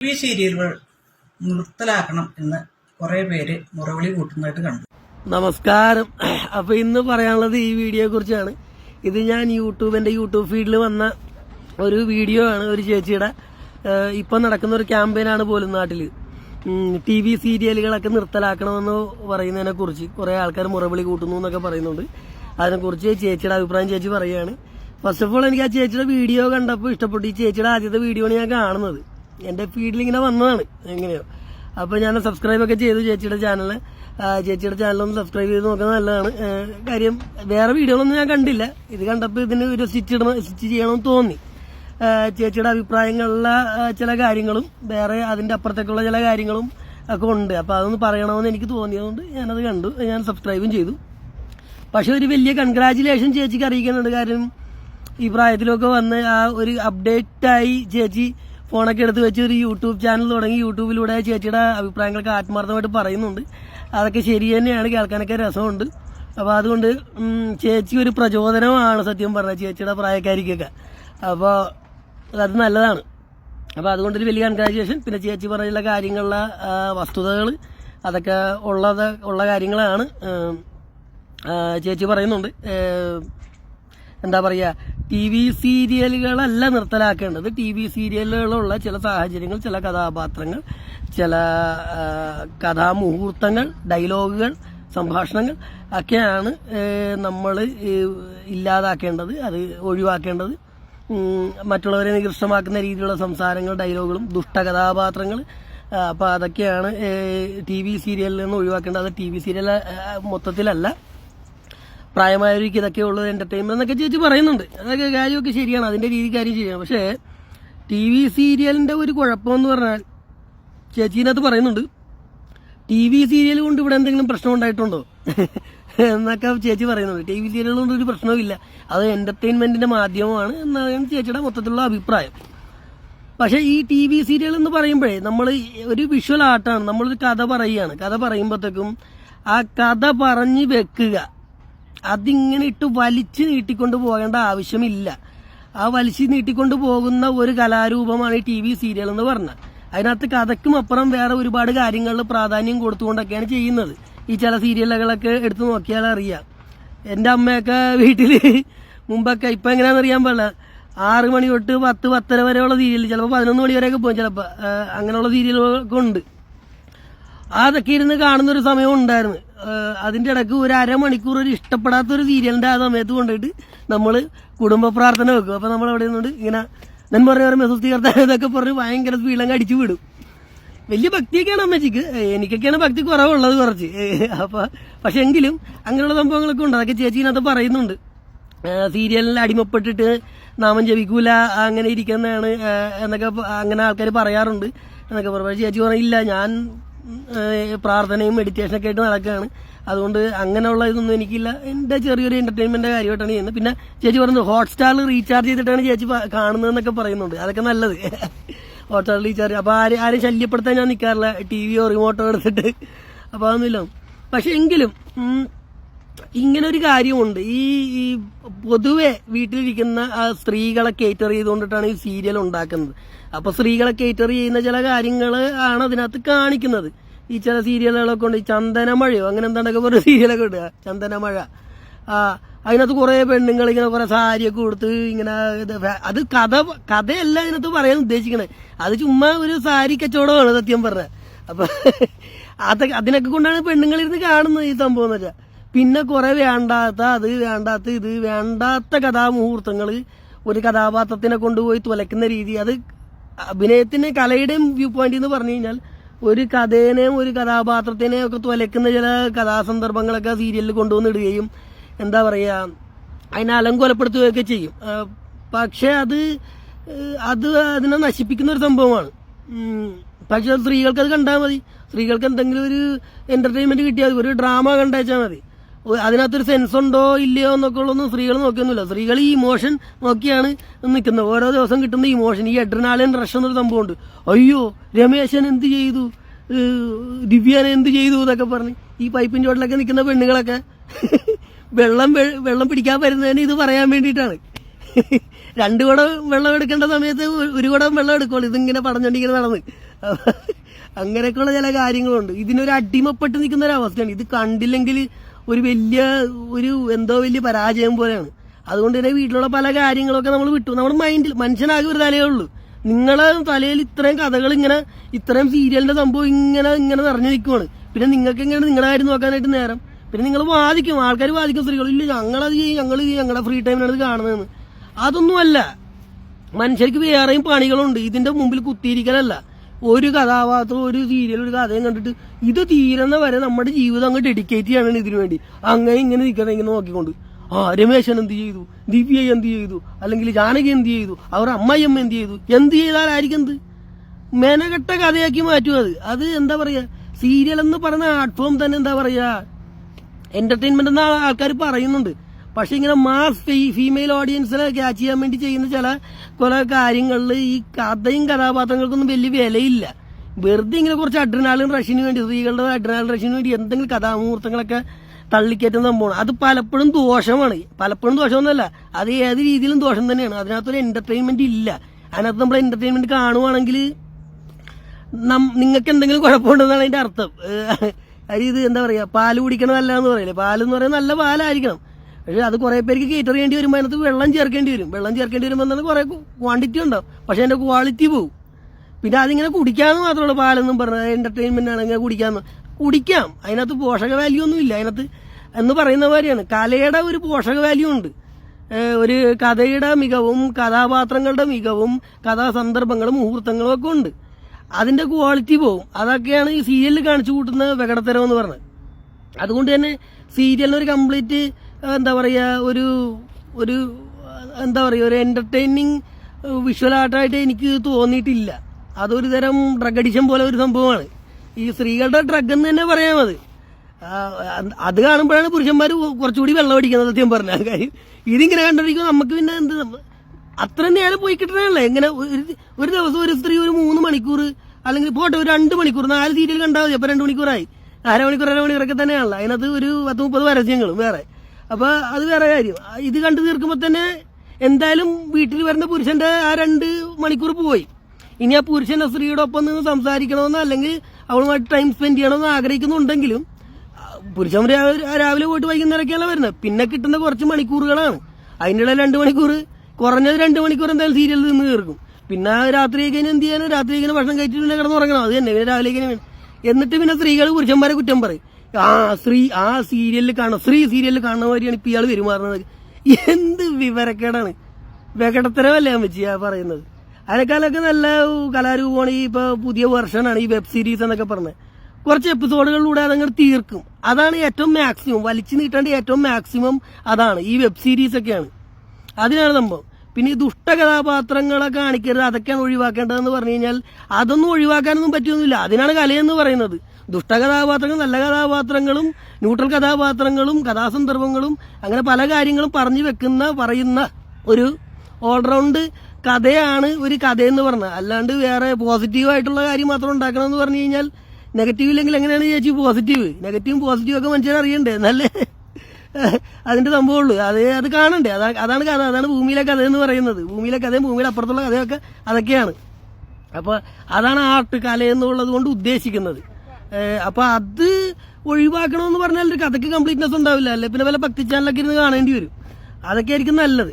T V സീരിയലുകൾ നിർത്തലാക്കണം എന്ന് കുറെ പേര് മുറവിളി കൂട്ടുന്നതായിട്ട് കണ്ടു. നമസ്കാരം. അപ്പൊ ഇന്ന് പറയാനുള്ളത് ഈ വീഡിയോയെ കുറിച്ചാണ്. ഇത് ഞാൻ യൂട്യൂബ് എന്റെ യൂട്യൂബ് ഫീഡിൽ വന്ന ഒരു വീഡിയോ ആണ് ഒരു ചേച്ചിയുടെ ഇപ്പൊ നടക്കുന്ന ഒരു ക്യാമ്പയിനാണ് പോലും നാട്ടിൽ. ടി വി സീരിയലുകളൊക്കെ നിർത്തലാക്കണമെന്ന് പറയുന്നതിനെ കുറിച്ച് കുറെ ആൾക്കാർ മുറവിളി കൂട്ടുന്നു എന്നൊക്കെ പറയുന്നുണ്ട്. അതിനെക്കുറിച്ച് ചേച്ചിയുടെ അഭിപ്രായം ചേച്ചി പറയുകയാണ്. ഫസ്റ്റ് ഓഫ് ഓൾ എനിക്ക് ആ ചേച്ചിയുടെ വീഡിയോ കണ്ടപ്പോൾ ഇഷ്ടപ്പെട്ടു. ഈ ചേച്ചിയുടെ ആദ്യത്തെ വീഡിയോ ആണ് ഞാൻ കാണുന്നത്. എന്റെ ഫീഡിൽ ഇങ്ങനെ വന്നതാണ് എങ്ങനെയോ. അപ്പോൾ ഞാൻ സബ്സ്ക്രൈബ് ഒക്കെ ചെയ്തു ചേച്ചിയുടെ ചാനൽ ചേച്ചിയുടെ ചാനലൊന്ന് സബ്സ്ക്രൈബ് ചെയ്ത് നോക്കുന്നത് നല്ലതാണ്. കാര്യം വേറെ വീഡിയോകളൊന്നും ഞാൻ കണ്ടില്ല. ഇത് കണ്ടപ്പോൾ ഇതിന് ഒരു സ്റ്റിച്ച് ഇടണം സ്റ്റിച്ച് ചെയ്യണമെന്ന് തോന്നി. ചേച്ചിയുടെ അഭിപ്രായങ്ങളുള്ള ചില കാര്യങ്ങളും വേറെ അതിന്റെ അപ്പുറത്തേക്കുള്ള ചില കാര്യങ്ങളും ഒക്കെ ഉണ്ട്. അപ്പോൾ അതൊന്ന് പറയണമെന്ന് എനിക്ക് തോന്നിയതുകൊണ്ട് ഞാനത് കണ്ടു. ഞാൻ സബ്സ്ക്രൈബും ചെയ്തു. പക്ഷെ ഒരു വലിയ കൺഗ്രാചുലേഷൻ ചേച്ചിക്ക് അറിയിക്കുന്നുണ്ട്. കാര്യം ഈ പ്രായത്തിലൊക്കെ വന്ന് ആ ഒരു അപ്ഡേറ്റായി ചേച്ചി ഫോണൊക്കെ എടുത്ത് വെച്ച് ഒരു യൂട്യൂബ് ചാനൽ തുടങ്ങി യൂട്യൂബിലൂടെ ചേച്ചിയുടെ അഭിപ്രായങ്ങളൊക്കെ ആത്മാർത്ഥമായിട്ട് പറയുന്നുണ്ട്. അതൊക്കെ ശരി തന്നെയാണ് കേൾക്കാനൊക്കെ രസമുണ്ട്. അപ്പോൾ അതുകൊണ്ട് ചേച്ചി ഒരു പ്രചോദനമാണ് സത്യം പറഞ്ഞാൽ ചേച്ചിയുടെ പ്രായക്കാരിക്കൊക്കെ. അപ്പോൾ അത് നല്ലതാണ്. അപ്പോൾ അതുകൊണ്ടൊരു വലിയ കൺഗ്രാജുലേഷൻ പിന്നെ ചേച്ചി പറഞ്ഞുള്ള കാര്യങ്ങളിലെ വസ്തുതകൾ അതൊക്കെ ഉള്ളത് ഉള്ള കാര്യങ്ങളാണ്. ചേച്ചി പറയുന്നുണ്ട്. എന്താ പറയുക ടി വി സീരിയലുകളല്ല നിർത്തലാക്കേണ്ടത്. ടി വി സീരിയലുകളുള്ള ചില സാഹചര്യങ്ങൾ ചില കഥാപാത്രങ്ങൾ ചില കഥാമുഹൂർത്തങ്ങൾ ഡയലോഗുകൾ സംഭാഷണങ്ങൾ ഒക്കെയാണ് നമ്മൾ ഇല്ലാതാക്കേണ്ടത് അത് ഒഴിവാക്കേണ്ടത്. മറ്റുള്ളവരെ നികൃഷ്ടമാക്കുന്ന രീതിയിലുള്ള സംസാരങ്ങൾ ഡയലോഗുകളും ദുഷ്ടകഥാപാത്രങ്ങൾ അപ്പോൾ അപ്പൊ അതൊക്കെയാണ് ടി വി സീരിയലിൽ നിന്ന് ഒഴിവാക്കേണ്ടത്. അത് ടി വി സീരിയൽ മൊത്തത്തിലല്ല. പ്രായമായവർക്ക് ഇതൊക്കെ ഉള്ളത് എന്റർടൈൻമെന്റ് എന്നൊക്കെ ചേച്ചി പറയുന്നുണ്ട്. അതൊക്കെ കാര്യമൊക്കെ ശരിയാണ്. അതിന്റെ രീതി കാര്യം ശരിയാണ്. പക്ഷേ ടി വി സീരിയലിന്റെ ഒരു കുഴപ്പമെന്ന് പറഞ്ഞാൽ ചേച്ചീനകത്ത് പറയുന്നുണ്ട്. ടി വി സീരിയൽ കൊണ്ട് ഇവിടെ എന്തെങ്കിലും പ്രശ്നം ഉണ്ടായിട്ടുണ്ടോ? എന്നൊക്കെ ചേച്ചി പറയുന്നുണ്ട്. ടി വി സീരിയൽ കൊണ്ട് ഒരു പ്രശ്നവുമില്ല അത് എന്റർടൈൻമെന്റിന്റെ മാധ്യമമാണ് എന്നാണ് ചേച്ചിയുടെ മൊത്തത്തിലുള്ള അഭിപ്രായം. പക്ഷേ ഈ ടി വി സീരിയൽ എന്ന് പറയുമ്പോഴേ നമ്മൾ ഒരു വിഷ്വൽ ആർട്ടാണ് നമ്മളൊരു കഥ പറയുകയാണ്. കഥ പറയുമ്പോഴത്തേക്കും ആ കഥ പറഞ്ഞ് വെക്കുക. അതിങ്ങനെ ഇട്ട് വലിച്ചു നീട്ടിക്കൊണ്ട് പോകേണ്ട ആവശ്യമില്ല. ആ വലിച്ചു നീട്ടിക്കൊണ്ട് പോകുന്ന ഒരു കലാരൂപമാണ് ഈ ടി വി സീരിയൽ എന്ന് പറഞ്ഞാൽ. അതിനകത്ത് കഥയ്ക്കും അപ്പുറം വേറെ ഒരുപാട് കാര്യങ്ങളിൽ പ്രാധാന്യം കൊടുത്തുകൊണ്ടൊക്കെയാണ് ചെയ്യുന്നത്. ഈ ചില സീരിയലുകളൊക്കെ എടുത്തു നോക്കിയാൽ അറിയാം. എന്റെ അമ്മയൊക്കെ വീട്ടിൽ മുമ്പൊക്കെ ഇപ്പൊ എങ്ങനെയാണെന്ന് അറിയാൻ പാടില്ല. ആറ് മണി തൊട്ട് പത്ത് പത്തര വരെയുള്ള സീരിയൽ. ചിലപ്പോൾ പതിനൊന്ന് മണി വരെയൊക്കെ പോകും. ചിലപ്പോൾ അങ്ങനെയുള്ള സീരിയലുകളൊക്കെ ഉണ്ട്. അതൊക്കെ ഇരുന്ന് കാണുന്ന ഒരു സമയം ഉണ്ടായിരുന്നു. അതിന്റെ ഇടയ്ക്ക് ഒരു അരമണിക്കൂർ ഒരു ഇഷ്ടപ്പെടാത്ത ഒരു സീരിയലിന്റെ ആ സമയത്ത് കൊണ്ടുപോയിട്ട് നമ്മൾ കുടുംബ പ്രാർത്ഥന വെക്കും. അപ്പൊ നമ്മൾ അവിടെ നിന്നുകൊണ്ട് ഇങ്ങനെ ഞാൻ പറഞ്ഞ പോലെ മെസ്സൂസ്തി കർത്താൻ ഇതൊക്കെ പറഞ്ഞ് ഭയങ്കര സ്പീഡങ്ങ് അടിച്ചു വിടും. വലിയ ഭക്തിയൊക്കെയാണ് അമ്മച്ചിക്ക്. എനിക്കൊക്കെയാണ് ഭക്തി കുറവുള്ളത് കുറച്ച്. അപ്പൊ പക്ഷെ എങ്കിലും അങ്ങനെയുള്ള സംഭവങ്ങളൊക്കെ ഉണ്ട്. അതൊക്കെ ചേച്ചീനകത്ത് പറയുന്നുണ്ട്. സീരിയലിൽ അടിമപ്പെട്ടിട്ട് നാമം ജപിക്കൂല അങ്ങനെ ഇരിക്കുന്നതാണ് എന്നൊക്കെ അങ്ങനെ ആൾക്കാർ പറയാറുണ്ട്. എന്നൊക്കെ പറഞ്ഞു. ചേച്ചി പറഞ്ഞില്ല ഞാൻ പ്രാർത്ഥനയും മെഡിറ്റേഷനൊക്കെ ആയിട്ട് നടക്കുകയാണ്. അതുകൊണ്ട് അങ്ങനെയുള്ള ഇതൊന്നും എനിക്കില്ല. എന്റെ ചെറിയൊരു എന്റർടൈൻമെന്റ് കാര്യമായിട്ടാണ് ചെയ്യുന്നത്. പിന്നെ ചേച്ചി പറഞ്ഞു ഹോട്ട്സ്റ്റാറിൽ റീചാർജ് ചെയ്തിട്ടാണ് ചേച്ചി കാണുന്നതെന്നൊക്കെ പറയുന്നുണ്ട്. അതൊക്കെ നല്ലത്. ഹോട്ട്സ്റ്റാറിൽ റീചാർജ് അപ്പൊ ആരും ആരും ശല്യപ്പെടുത്താൻ ഞാൻ നിൽക്കാറില്ല ടി വിയോ റിമോട്ടോ എടുത്തിട്ട്. അപ്പൊ അതൊന്നുമില്ല. പക്ഷെ എങ്കിലും ഇങ്ങനെ ഒരു കാര്യമുണ്ട്. ഈ ഈ പൊതുവെ വീട്ടിലിരിക്കുന്ന സ്ത്രീകളെ കേറ്റർ ചെയ്തുകൊണ്ടിട്ടാണ് ഈ സീരിയൽ ഉണ്ടാക്കുന്നത്. അപ്പൊ സ്ത്രീകളെ കേറ്റർ ചെയ്യുന്ന ചില കാര്യങ്ങൾ ആണ് അതിനകത്ത് കാണിക്കുന്നത്. ഈ ചില സീരിയലുകളൊക്കെ ഉണ്ട്. ഈ ചന്ദനമഴയോ അങ്ങനെ എന്താണ്ടൊക്കെ പറഞ്ഞ സീരിയലൊക്കെ ഉണ്ട്. ചന്ദനമഴ. ആ അതിനകത്ത് കുറേ പെണ്ണുങ്ങൾ ഇങ്ങനെ കുറെ സാരിയൊക്കെ കൊടുത്ത് ഇങ്ങനെ അത് കഥ കഥയല്ല അതിനകത്ത് പറയാൻ ഉദ്ദേശിക്കണേ. അത് ചുമ്മാ ഒരു സാരി കച്ചവടമാണ് സത്യം പറഞ്ഞ. അപ്പൊ അതൊക്കെ അതിനൊക്കെ കൊണ്ടാണ് പെണ്ണുങ്ങൾ ഇരുന്ന് കാണുന്നത് ഈ സംഭവം എന്ന് വെച്ചാൽ പിന്നെ കുറെ വേണ്ടാത്ത അത് വേണ്ടാത്ത ഇത് വേണ്ടാത്ത കഥാമുഹൂർത്തങ്ങൾ ഒരു കഥാപാത്രത്തിനെ കൊണ്ടുപോയി തുലയ്ക്കുന്ന രീതി. അത് അഭിനയത്തിന്റെ കലയുടെയും വ്യൂ പോയിന്റ് എന്ന് പറഞ്ഞു കഴിഞ്ഞാൽ ഒരു കഥേനെയും ഒരു കഥാപാത്രത്തിനെയും ഒക്കെ തുലയ്ക്കുന്ന ചില കഥാസന്ദർഭങ്ങളൊക്കെ സീരിയലിൽ കൊണ്ടുവന്നിടുകയും എന്താ പറയാ അതിനെ അലങ്കോലപ്പെടുത്തുകയൊക്കെ ചെയ്യും. പക്ഷെ അത് അത് അതിനെ നശിപ്പിക്കുന്ന ഒരു സംഭവമാണ്. പക്ഷെ സ്ത്രീകൾക്ക് അത് കണ്ടാൽ മതി. സ്ത്രീകൾക്ക് എന്തെങ്കിലും ഒരു എന്റർടൈൻമെന്റ് കിട്ടിയാൽ ഒരു ഡ്രാമ കണ്ടേച്ചാൽ മതി. അതിനകത്തൊരു സെൻസ് ഉണ്ടോ ഇല്ലയോ എന്നൊക്കെ ഉള്ളൊന്നും സ്ത്രീകൾ നോക്കിയൊന്നുമില്ല. സ്ത്രീകൾ ഈ ഇമോഷൻ നോക്കിയാണ് നിൽക്കുന്നത്. ഓരോ ദിവസം കിട്ടുന്ന ഇമോഷൻ ഈ എഡ്രനാലിൻ റഷ് എന്നൊരു സംഭവമുണ്ട്. അയ്യോ രമേശൻ എന്ത് ചെയ്തു? ദിവ്യാന എന്ത് ചെയ്തു എന്നൊക്കെ പറഞ്ഞ് ഈ പൈപ്പിന്റെ ചോട്ടിലൊക്കെ നിൽക്കുന്ന പെണ്ണുങ്ങളൊക്കെ വെള്ളം വെള്ളം പിടിക്കാൻ വരുന്നതിന് ഇത് പറയാൻ വേണ്ടിയിട്ടാണ്. രണ്ടു കുടം വെള്ളം എടുക്കേണ്ട സമയത്ത് ഒരു കുടം വെള്ളം എടുക്കുള്ളൂ. ഇതിങ്ങനെ പറഞ്ഞോണ്ടിങ്ങനെ നടന്ന്. അങ്ങനെയൊക്കെയുള്ള ചില കാര്യങ്ങളുണ്ട്. ഇതിനൊരു അടിമപ്പെട്ട് നിൽക്കുന്ന ഒരു അവസ്ഥയാണ്. ഇത് കണ്ടില്ലെങ്കിൽ ഒരു വലിയ ഒരു എന്തോ വലിയ പരാജയം പോലെയാണ്. അതുകൊണ്ട് തന്നെ വീട്ടിലുള്ള പല കാര്യങ്ങളൊക്കെ നമ്മൾ വിട്ടു. നമ്മുടെ മൈൻഡിൽ മനുഷ്യനാകെ ഒരു തലയേ ഉള്ളൂ. നിങ്ങളെ തലയിൽ ഇത്രയും കഥകൾ ഇങ്ങനെ ഇത്രയും സീരിയലിന്റെ സംഭവം ഇങ്ങനെ ഇങ്ങനെ നിറഞ്ഞു നിൽക്കുവാണ്. പിന്നെ നിങ്ങൾക്ക് എങ്ങനെ നിങ്ങളുടെ കാര്യം നോക്കാനായിട്ട് നേരം? പിന്നെ നിങ്ങൾ വാദിക്കും. ആൾക്കാർ വാദിക്കും സ്ത്രീകൾ ഇല്ല ഞങ്ങളത് ചെയ്യും. ഞങ്ങൾ ഞങ്ങളുടെ ഫ്രീ ടൈമിനാണ് ഇത് കാണുന്നതെന്ന്. അതൊന്നുമല്ല. മനുഷ്യർക്ക് വേറെയും പണികളുണ്ട്. ഇതിന്റെ മുമ്പിൽ കുത്തിയിരിക്കലല്ല. ഒരു കഥാപാത്രം ഒരു സീരിയൽ ഒരു കഥയും കണ്ടിട്ട് ഇത് തീരുന്ന വരെ നമ്മുടെ ജീവിതം അങ്ങ് ഡെഡിക്കേറ്റ് ചെയ്യണം ഇതിനു വേണ്ടി. അങ്ങനെ ഇങ്ങനെ നിൽക്കണം ഇങ്ങനെ നോക്കിക്കൊണ്ട്. ആ രമേശൻ എന്ത് ചെയ്തു? ദിവ്യ എന്ത് ചെയ്തു? അല്ലെങ്കിൽ ജാനകി എന്ത് ചെയ്തു? അവർ അമ്മയമ്മ എന്ത് ചെയ്തു? എന്ത് ചെയ്താലായിരിക്കും എന്ത്? മെനകെട്ട കഥയാക്കി മാറ്റും അത്. അത് എന്താ പറയാ? സീരിയൽ എന്ന് പറയുന്ന ആർട്ട് ഫോം തന്നെ എന്താ പറയാ? എന്റർടൈൻമെന്റ് എന്ന ആൾക്കാർ പറയുന്നുണ്ട്. പക്ഷെ ഇങ്ങനെ മാസ് ഫീമെയിൽ ഓഡിയൻസിനെ ക്യാച്ച് ചെയ്യാൻ വേണ്ടി ചെയ്യുന്ന ചില കുറെ കാര്യങ്ങളിൽ ഈ കഥയും കഥാപാത്രങ്ങൾക്കൊന്നും വലിയ വിലയില്ല. വെറുതെ ഇങ്ങനെ കുറച്ച് അഡ്രിനാലിൻ റഷിന് വേണ്ടി സ്ത്രീകളുടെ അഡ്രിനാലിൻ റഷിന് വേണ്ടി എന്തെങ്കിലും കഥാമുഹൂർത്തങ്ങളൊക്കെ തള്ളിക്കയറ്റുന്ന സംഭവമാണ്. അത് പലപ്പോഴും ദോഷമാണ്. പലപ്പോഴും ദോഷമൊന്നുമല്ല. അത് ഏത് രീതിയിലും ദോഷം തന്നെയാണ്. അതിനകത്തൊരു എന്റർടൈൻമെന്റ് ഇല്ല. അതിനകത്ത് നമ്മൾ എന്റർടൈൻമെന്റ് കാണുവാണെങ്കിൽ നിങ്ങൾക്ക് എന്തെങ്കിലും കുഴപ്പമുണ്ടെന്നാണ് അതിന്റെ അർത്ഥം. അതായത് എന്താ പറയാ? പാൽ കുടിക്കണമല്ല എന്ന് പറയില്ലേ? പാലെന്ന് പറയുന്നത് നല്ല പാലായിരിക്കണം. പക്ഷെ അത് കുറെ പേർക്ക് കേറ്റർ ചെയ്യേണ്ടി വരുമ്പോൾ അതിനകത്ത് വെള്ളം ചേർക്കേണ്ടി വരും. വെള്ളം ചേർക്കേണ്ടി വരുമ്പോൾ എന്താണ് കുറെ ക്വാണ്ടിറ്റി ഉണ്ടാവും. പക്ഷെ അതിന്റെ ക്വാളിറ്റി പോകും പിന്നെ അതിങ്ങനെ കുടിക്കാമെന്ന് മാത്രമേ പാലെന്നും പറഞ്ഞത് എന്റർടൈൻമെന്റ് ആണ് ഇങ്ങനെ കുടിക്കാമെന്ന് കുടിക്കാം. അതിനകത്ത് പോഷക വാല്യൂ ഒന്നും ഇല്ല. അതിനകത്ത് എന്ന് പറയുന്ന മാതിരിയാണ്. കലയുടെ ഒരു പോഷക വാല്യൂ ഉണ്ട്. ഒരു കഥയുടെ മികവും കഥാപാത്രങ്ങളുടെ മികവും കഥാസന്ദർഭങ്ങളും മുഹൂർത്തങ്ങളും ഒക്കെ ഉണ്ട്. അതിന്റെ ക്വാളിറ്റി പോവും. അതൊക്കെയാണ് ഈ സീരിയലിൽ കാണിച്ചു കൂട്ടുന്ന വികടത്തരം എന്ന് പറഞ്ഞത്. അതുകൊണ്ട് തന്നെ സീരിയലിന് ഒരു കംപ്ലീറ്റ് എന്താ പറയുക ഒരു ഒരു എന്താ പറയുക ഒരു എന്റർടൈനിങ് വിഷ്വൽ ആർട്ടായിട്ട് എനിക്ക് തോന്നിയിട്ടില്ല. അതൊരു തരം ഡ്രഗ് അഡിഷൻ പോലെ ഒരു സംഭവമാണ്. ഈ സ്ത്രീകളുടെ ഡ്രഗ് എന്ന് തന്നെ പറയാം അത്. അത് കാണുമ്പോഴാണ് പുരുഷന്മാർ കുറച്ചുകൂടി വെള്ളം അടിക്കുന്നത് സത്യം പറഞ്ഞാൽ. കാര്യം ഇതിങ്ങനെ കണ്ടിരിക്കുമ്പോൾ നമുക്ക് പിന്നെ എന്ത് അത്ര നേരം പോയി കിട്ടണല്ലേ? ഇങ്ങനെ ഒരു ദിവസം ഒരു സ്ത്രീ ഒരു മൂന്ന് മണിക്കൂർ അല്ലെങ്കിൽ പോട്ടെ ഒരു രണ്ട് മണിക്കൂർ നാല് സീരിയൽ കണ്ടാൽ മതി അപ്പം രണ്ട് മണിക്കൂറായി. അര മണിക്കൂർ അര മണിക്കൂറൊക്കെ തന്നെയാണല്ലോ. അതിനകത്ത് ഒരു പത്ത് മുപ്പത് പരസ്യങ്ങളും വേറെ. അപ്പൊ അത് വേറെ കാര്യം. ഇത് കണ്ടു തീർക്കുമ്പോൾ തന്നെ എന്തായാലും വീട്ടിൽ വരുന്ന പുരുഷന്റെ ആ രണ്ട് മണിക്കൂർ പോയി. ഇനി ആ പുരുഷൻ സ്ത്രീയുടെ ഒപ്പം നിന്ന് സംസാരിക്കണമെന്നോ അല്ലെങ്കിൽ അവളുമായിട്ട് ടൈം സ്പെൻഡ് ചെയ്യണമെന്ന് ആഗ്രഹിക്കുന്നുണ്ടെങ്കിലും പുരുഷൻ രാവിലെ പോയിട്ട് വൈകുന്നേരമൊക്കെയാണ് വരുന്നത്. പിന്നെ കിട്ടുന്ന കുറച്ച് മണിക്കൂറുകളാണ്. അതിന്റെ ഇടയിൽ രണ്ട് മണിക്കൂർ കുറഞ്ഞത് രണ്ട് മണിക്കൂർ എന്തായാലും സീരിയൽ നിന്ന് തീർക്കും. പിന്നെ രാത്രി കഴിഞ്ഞ് എന്ത് ചെയ്യാനും? രാത്രി കഴിഞ്ഞ് ഭക്ഷണം കഴിച്ചിട്ട് പിന്നെ കിടന്ന് ഉറങ്ങണം അത് തന്നെ. പിന്നെ രാവിലെ കഴിഞ്ഞ് എന്നിട്ട് പിന്നെ സ്ത്രീകൾ പുരുഷന്മാരെ കുറ്റം പറയും. ആ സ്ത്രീ ആ സീരിയലിൽ കാണുന്ന ശ്രീ സീരിയലിൽ കാണുന്ന മാതിരിയാണ് ഇപ്പൊ ഇയാൾ പെരുമാറുന്നത്. എന്ത് വിവരക്കേടാണ്. വികടത്തരമല്ലേ അമ്മച്ചി ആ പറയുന്നത്. അതിനേക്കാളൊക്കെ നല്ല കലാരൂപമാണ് ഈ ഇപ്പൊ പുതിയ വെർഷനാണ് ഈ വെബ് സീരീസ് എന്നൊക്കെ പറഞ്ഞത് കുറച്ച് എപ്പിസോഡുകളിലൂടെ അതങ്ങ് തീർക്കും. അതാണ് ഏറ്റവും മാക്സിമം വലിച്ചു നീട്ടേണ്ട ഏറ്റവും മാക്സിമം അതാണ് ഈ വെബ് സീരീസ് ഒക്കെയാണ്. അതിനാണ് സംഭവം. പിന്നെ ഈ ദുഷ്ടകഥാപാത്രങ്ങളെ കാണിക്കരുത് അതൊക്കെയാണ് ഒഴിവാക്കേണ്ടതെന്ന് പറഞ്ഞു കഴിഞ്ഞാൽ അതൊന്നും ഒഴിവാക്കാനൊന്നും പറ്റിയൊന്നുമില്ല അതിനാണ് കലയെന്ന് പറയുന്നത്. ദുഷ്ടകഥാപാത്രങ്ങൾ നല്ല കഥാപാത്രങ്ങളും ന്യൂട്രൽ കഥാപാത്രങ്ങളും കഥാസന്ദർഭങ്ങളും അങ്ങനെ പല കാര്യങ്ങളും പറഞ്ഞു വെക്കുന്ന പറയുന്ന ഒരു ഓൾറൗണ്ട് കഥയാണ് ഒരു കഥയെന്ന് പറഞ്ഞത്. അല്ലാണ്ട് വേറെ പോസിറ്റീവ് ആയിട്ടുള്ള കാര്യം മാത്രം ഉണ്ടാക്കണം എന്ന് പറഞ്ഞു കഴിഞ്ഞാൽ നെഗറ്റീവ് ഇല്ലെങ്കിൽ എങ്ങനെയാണ് ചേച്ചി പോസിറ്റീവ് നെഗറ്റീവും പോസിറ്റീവും ഒക്കെ മനുഷ്യർ അറിയണ്ടേ? എന്നല്ലേ അതിന്റെ സംഭവമുള്ളൂ. അത് അത് കാണണ്ടേ? അതാ അതാണ് കഥ. അതാണ് ഭൂമിയിലെ കഥ എന്ന് പറയുന്നത്. ഭൂമിയിലെ കഥയും ഭൂമിയുടെ അപ്പുറത്തുള്ള കഥയൊക്കെ അതൊക്കെയാണ്. അപ്പൊ അതാണ് ആർട്ട് കല എന്നുള്ളത് കൊണ്ട് ഉദ്ദേശിക്കുന്നത്. അപ്പൊ അത് ഒഴിവാക്കണമെന്ന് പറഞ്ഞാൽ ഒരു കഥയ്ക്ക് കംപ്ലീറ്റ്നെസ് ഉണ്ടാവില്ല. അല്ലെ? പിന്നെ വല്ല ഭക്തി ചാനലൊക്കെ ഇരുന്ന് കാണേണ്ടി വരും. അതൊക്കെ ആയിരിക്കും നല്ലത്.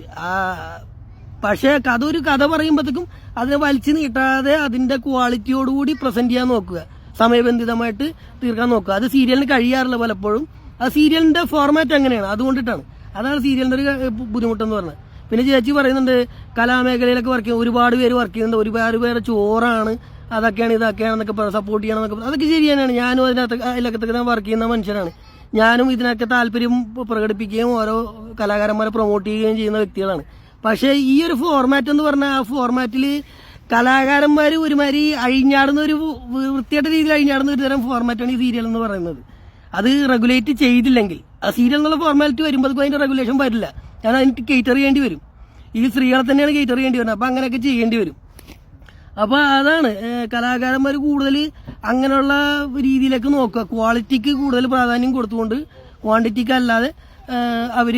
പക്ഷെ കഥ ഒരു കഥ പറയുമ്പോഴത്തേക്കും അതിനെ വലിച്ചു നീട്ടാതെ അതിന്റെ ക്വാളിറ്റിയോടുകൂടി പ്രസന്റ് ചെയ്യാൻ നോക്കുക. സമയബന്ധിതമായിട്ട് തീർക്കാൻ നോക്കുക. അത് സീരിയലിന് കഴിയാറില്ല പലപ്പോഴും. ആ സീരിയലിന്റെ ഫോർമാറ്റ് അങ്ങനെയാണ്. അതുകൊണ്ടിട്ടാണ്. അതാണ് സീരിയലിന്റെ ഒരു ബുദ്ധിമുട്ടെന്ന് പറഞ്ഞത്. പിന്നെ ചേച്ചി പറയുന്നുണ്ട് കലാമേഖലയിലൊക്കെ വർക്ക് ചെയ്യുന്ന ഒരുപാട് പേര് വർക്ക് ചെയ്യുന്നുണ്ട്. ഒരുപാട് പേരെ ചോറാണ് അതൊക്കെയാണ് ഇതൊക്കെയാണെന്നൊക്കെ സപ്പോർട്ട് ചെയ്യണം എന്നൊക്കെ അതൊക്കെ ശരി തന്നെയാണ്. ഞാനും അതിനകത്ത് അതിലൊക്കെ വർക്ക് ചെയ്യുന്ന മനുഷ്യനാണ്. ഞാനും ഇതിനൊക്കെ താല്പര്യം പ്രകടിപ്പിക്കുകയും ഓരോ കലാകാരന്മാരെ പ്രൊമോട്ട് ചെയ്യുകയും ചെയ്യുന്ന വ്യക്തികളാണ്. പക്ഷേ ഈ ഒരു ഫോർമാറ്റ് എന്ന് പറഞ്ഞാൽ ആ ഫോർമാറ്റിൽ കലാകാരന്മാർ ഒരുമാതിരി അഴിഞ്ഞാടുന്ന ഒരു വൃത്തിയായിട്ട രീതിയിൽ അഴിഞ്ഞാടുന്ന ഒരു തരം ഫോർമാറ്റാണ് ഈ സീരിയൽ എന്ന് പറയുന്നത്. അത് റെഗുലേറ്റ് ചെയ്തില്ലെങ്കിൽ ആ സീരിയൽ എന്നുള്ള ഫോർമാലിറ്റി വരുമ്പോൾ അതിന്റെ റെഗുലേഷൻ വരില്ല. കാരണം അതിന് കേറ്റർ ചെയ്യേണ്ടി വരും. ഈ സ്ത്രീകളെ തന്നെയാണ് കേറ്റർ ചെയ്യേണ്ടി വരുന്നത്. അപ്പം അങ്ങനെയൊക്കെ ചെയ്യേണ്ടി വരും. അപ്പൊ അതാണ് കലാകാരന്മാർ കൂടുതൽ അങ്ങനെയുള്ള രീതിയിലേക്ക് നോക്കുക. ക്വാളിറ്റിക്ക് കൂടുതൽ പ്രാധാന്യം കൊടുത്തുകൊണ്ട് ക്വാണ്ടിറ്റിക്ക് അല്ലാതെ അവർ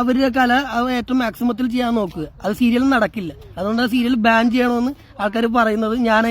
അവരുടെ കല ഏറ്റവും മാക്സിമത്തിൽ ചെയ്യാൻ നോക്കുക. അത് സീരിയൽ നടക്കില്ല. അതുകൊണ്ട് ആ സീരിയൽ ബാൻ ചെയ്യണമെന്ന് ആൾക്കാർ പറയുന്നത് ഞാൻ